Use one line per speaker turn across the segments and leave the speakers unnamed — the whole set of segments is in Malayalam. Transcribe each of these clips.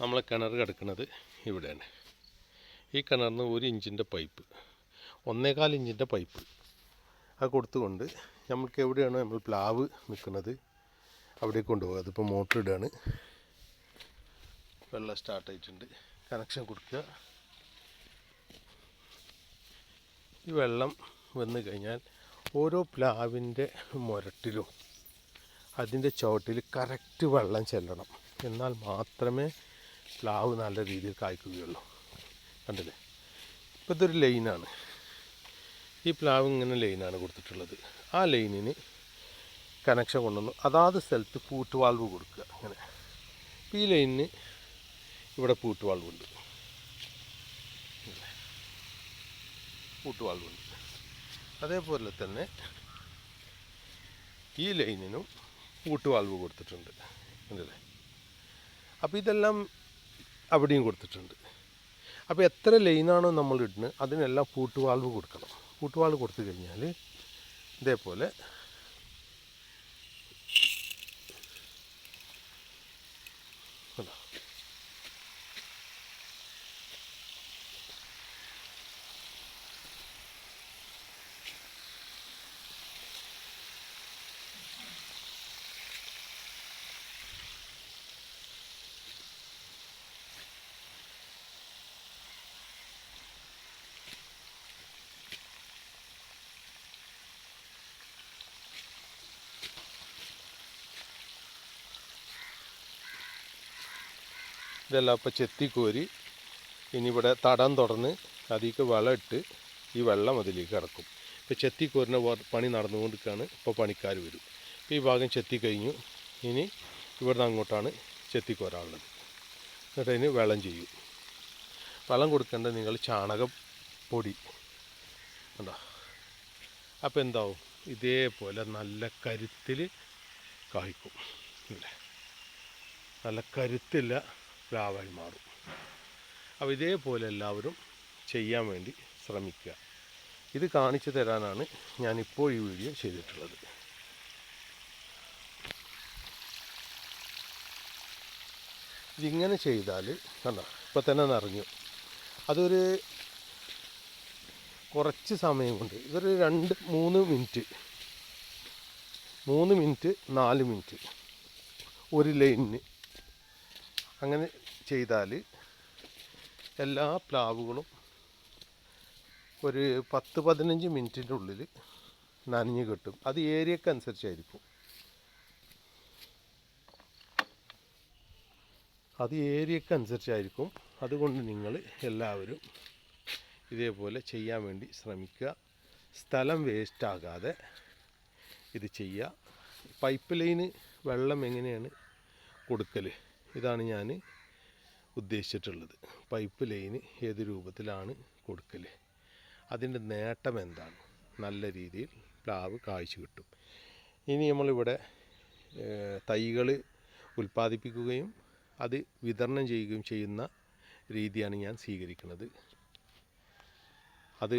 നമ്മളെ കിണർ കിടക്കുന്നത് ഇവിടെയാണ്. ഈ കിണറിന് ഒരു ഇഞ്ചിന്റെ പൈപ്പ് ഒന്നേകാൽ ഇഞ്ചിന്റെ പൈപ്പ് അത് കൊടുത്തുകൊണ്ട് നമുക്ക് എവിടെയാണോ നമ്മൾ പ്ലാവ് നിൽക്കുന്നത് അവിടെ കൊണ്ടുപോകുക. അതിപ്പോൾ മോട്ടർ ഇടുകയാണ്. വെള്ളം സ്റ്റാർട്ട് ആയിട്ടുണ്ട്. കണക്ഷൻ കൊടുക്കുക. ഈ വെള്ളം വന്നു കഴിഞ്ഞാൽ ഓരോ പ്ലാവിന്റെ മുരട്ടിലും അതിന്റെ ചുവട്ടിൽ കറക്റ്റ് വെള്ളം ചെല്ലണം. എന്നാൽ മാത്രമേ പ്ലാവ് നല്ല രീതിയിൽ കായ്ക്കുകയുള്ളൂ. കണ്ടില്ലേ? ഇപ്പോൾ ഇതൊരു ലൈനാണ്. ഈ പ്ലാവ് ഇങ്ങനെ ലൈനാണ് കൊടുത്തിട്ടുള്ളത്. ആ ലൈനിന് കണക്ഷൻ കൊണ്ടുവന്നു. അതാത് സ്ഥലത്ത് പൂട്ടുവാൾവ് കൊടുക്കുക അങ്ങനെ ഈ ലൈനിന് ഇവിടെ പൂട്ട് വാൾവുണ്ട് പൂട്ട് വാൾവുണ്ട് അതേപോലെ തന്നെ ഈ ലൈനിനും പൂട്ട് പൂട്ടുവാൾവ് കൊടുത്തിട്ടുണ്ട്. അല്ലേ അപ്പോൾ ഇതെല്ലാം അവിടെയും കൊടുത്തിട്ടുണ്ട്. അപ്പോൾ എത്ര ലൈനാണോ നമ്മൾ ഇടുന്നത് അതിനെല്ലാം പൂട്ടുവാൾവ് കൊടുക്കണം. പൂട്ടുവാൾവ് കൊടുത്തു കഴിഞ്ഞാൽ ഇതേപോലെ ഇതെല്ലാം ഇപ്പോൾ ചെത്തിക്കോരി ഇനി ഇവിടെ തടം തുടർന്ന് അതിലേക്ക് വളം ഇട്ട് ഈ വെള്ളം അതിലേക്ക് കിടക്കും ഇപ്പോൾ ചെത്തിക്കോരിന്റെ പണി നടന്നുകൊണ്ടിരിക്കുകയാണ്. ഇപ്പോൾ പണിക്കാർ വരും. ഇപ്പോൾ ഈ ഭാഗം ചെത്തി കഴിഞ്ഞു. ഇനി ഇവിടുന്ന് അങ്ങോട്ടാണ് ചെത്തിക്കോരാനുള്ളത് എന്നിട്ട് അതിന് വെള്ളം ചെയ്യും. വെള്ളം കൊടുക്കേണ്ടത് നിങ്ങൾ ചാണകപ്പൊടി കണ്ടോ? അപ്പോൾ എന്താവും? ഇതേപോലെ നല്ല കരുത്തിൽ കായ്ക്കും. അല്ലേ നല്ല കരുത്തില്ല പ്ലാവായി മാറും. അപ്പോൾ ഇതേപോലെ എല്ലാവരും ചെയ്യാൻ വേണ്ടി ശ്രമിക്കുക. ഇത് കാണിച്ചു തരാനാണ് ഞാനിപ്പോൾ ഈ വീഡിയോ ചെയ്തിട്ടുള്ളത്. ഇതിങ്ങനെ ചെയ്താൽ കണ്ടോ? ഇപ്പം തന്നെ നിറഞ്ഞു. അതൊരു കുറച്ച് സമയം കൊണ്ട് ഇതൊരു രണ്ട് മൂന്ന് മിനിറ്റ്. മൂന്ന് മിനിറ്റ് നാല് മിനിറ്റ്. ഒരു ലൈനിന്. അങ്ങനെ ചെയ്താൽ എല്ലാ പ്ലാവുകളും ഒരു പത്ത് പതിനഞ്ച് മിനിറ്റിന്റെ ഉള്ളിൽ നനഞ്ഞ് കിട്ടും. അത് ഏരിയക്ക് അനുസരിച്ചായിരിക്കും. അത് ഏരിയക്ക് അനുസരിച്ചായിരിക്കും. അതുകൊണ്ട് നിങ്ങൾ എല്ലാവരും ഇതേപോലെ ചെയ്യാൻ വേണ്ടി ശ്രമിക്കുക. സ്ഥലം വേസ്റ്റാകാതെ ഇത് ചെയ്യുക. പൈപ്പ് ലൈന് വെള്ളം എങ്ങനെയാണ് കൊടുക്കൽ ഇതാണ് ഞാൻ ഉദ്ദേശിച്ചിട്ടുള്ളത്. പൈപ്പ് ലൈന് ഏത് രൂപത്തിലാണ് കൊടുക്കൽ അതിന്റെ നേട്ടം എന്താണ്? നല്ല രീതിയിൽ പ്ലാവ് കാഴ്ച കിട്ടും. ഇനി നമ്മളിവിടെ തൈകൾ ഉൽപ്പാദിപ്പിക്കുകയും അത് വിതരണം ചെയ്യുകയും ചെയ്യുന്ന രീതിയാണ് ഞാൻ സ്വീകരിക്കുന്നത്. അത്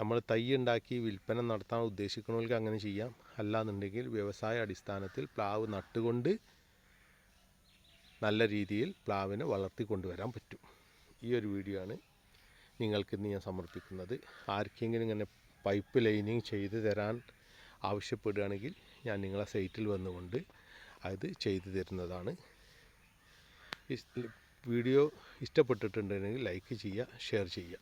നമ്മൾ തൈ ഉണ്ടാക്കി വിൽപ്പന നടത്താൻ ഉദ്ദേശിക്കുന്നവർക്ക് അങ്ങനെ ചെയ്യാം. അല്ലാന്നുണ്ടെങ്കിൽ വ്യവസായ അടിസ്ഥാനത്തിൽ പ്ലാവ് നട്ടുകൊണ്ട് നല്ല രീതിയിൽ പ്ലാവിനെ വളർത്തിക്കൊണ്ടുവരാൻ പറ്റും. ഈ ഒരു വീഡിയോ ആണ് നിങ്ങൾക്ക് ഇന്ന് ഞാൻ സമർപ്പിക്കുന്നത്. ആർക്കെങ്കിലും ഇങ്ങനെ പൈപ്പ് ലൈനിങ് ചെയ്ത് തരാൻ ആവശ്യപ്പെടുകയാണെങ്കിൽ ഞാൻ നിങ്ങളെ സൈറ്റിൽ വന്നുകൊണ്ട് അത് ചെയ്തു തരുന്നതാണ്. വീഡിയോ ഇഷ്ടപ്പെട്ടിട്ടുണ്ടെങ്കിൽ ലൈക്ക് ചെയ്യുക ഷെയർ ചെയ്യുക.